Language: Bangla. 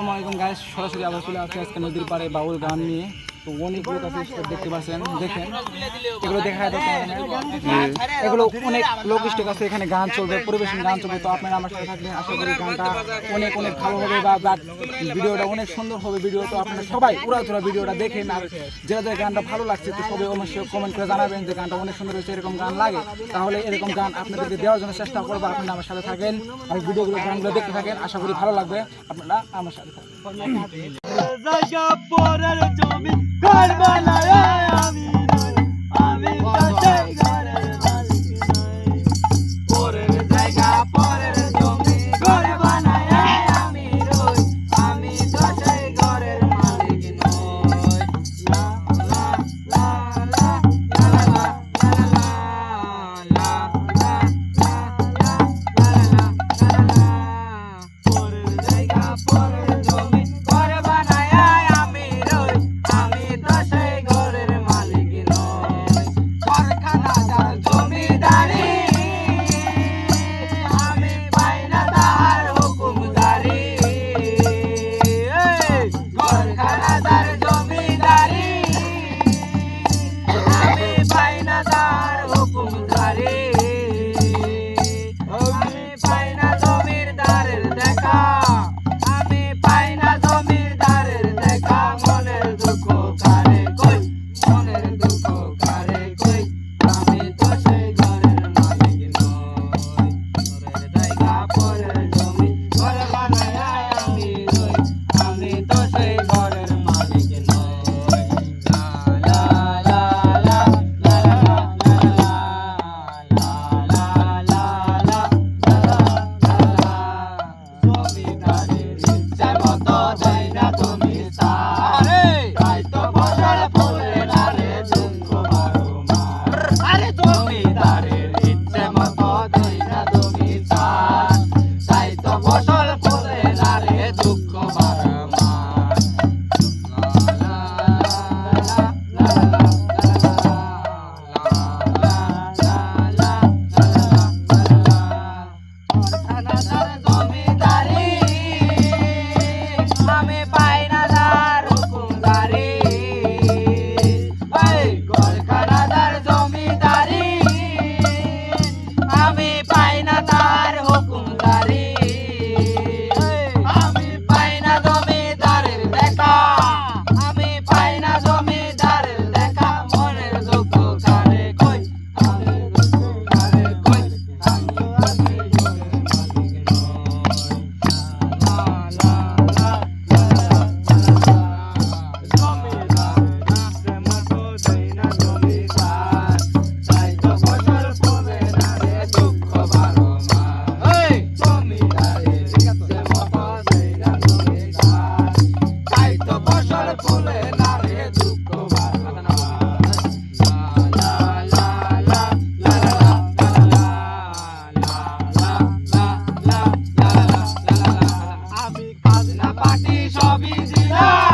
আসসালামু আলাইকুম গাইস সরাসরি আবার চলে আসছি আজকে নদীর পাড়ে বাউল গান নিয়ে। দেখতে পাচ্ছেন দেখেন এগুলো দেখা যাচ্ছে এগুলো অনেক লোক স্টক আছে এখানে গান চলবে পরিবেশন গান চলবে তো সাথে থাকবেন আশা করি গানটা অনেক অনেক ভালো হবে বা ভিডিওটা অনেক সুন্দর হবে ভিডিও তো আপনারা সবাই পুরা ধরা ভিডিওটা দেখেন আর যারা গানটা ভালো লাগছে তো কমেন্ট করে জানাবেন যে গানটা অনেক সুন্দর হয়েছে এরকম গান লাগে। তাহলে এরকম গান আপনাদেরকে দেওয়ার জন্য চেষ্টা করব আপনারা আমার সাথে থাকেন। আর ভিডিওগুলো গানগুলো দেখতে থাকেন আশা করি ভালো লাগবে। আপনারা আমার সাথে থাকবেন জায়গা পরের জমি ঘর বানায়। Batom বসার ফুলে না রে দুঃখ আমি কাজ না পাটি সবই জিলা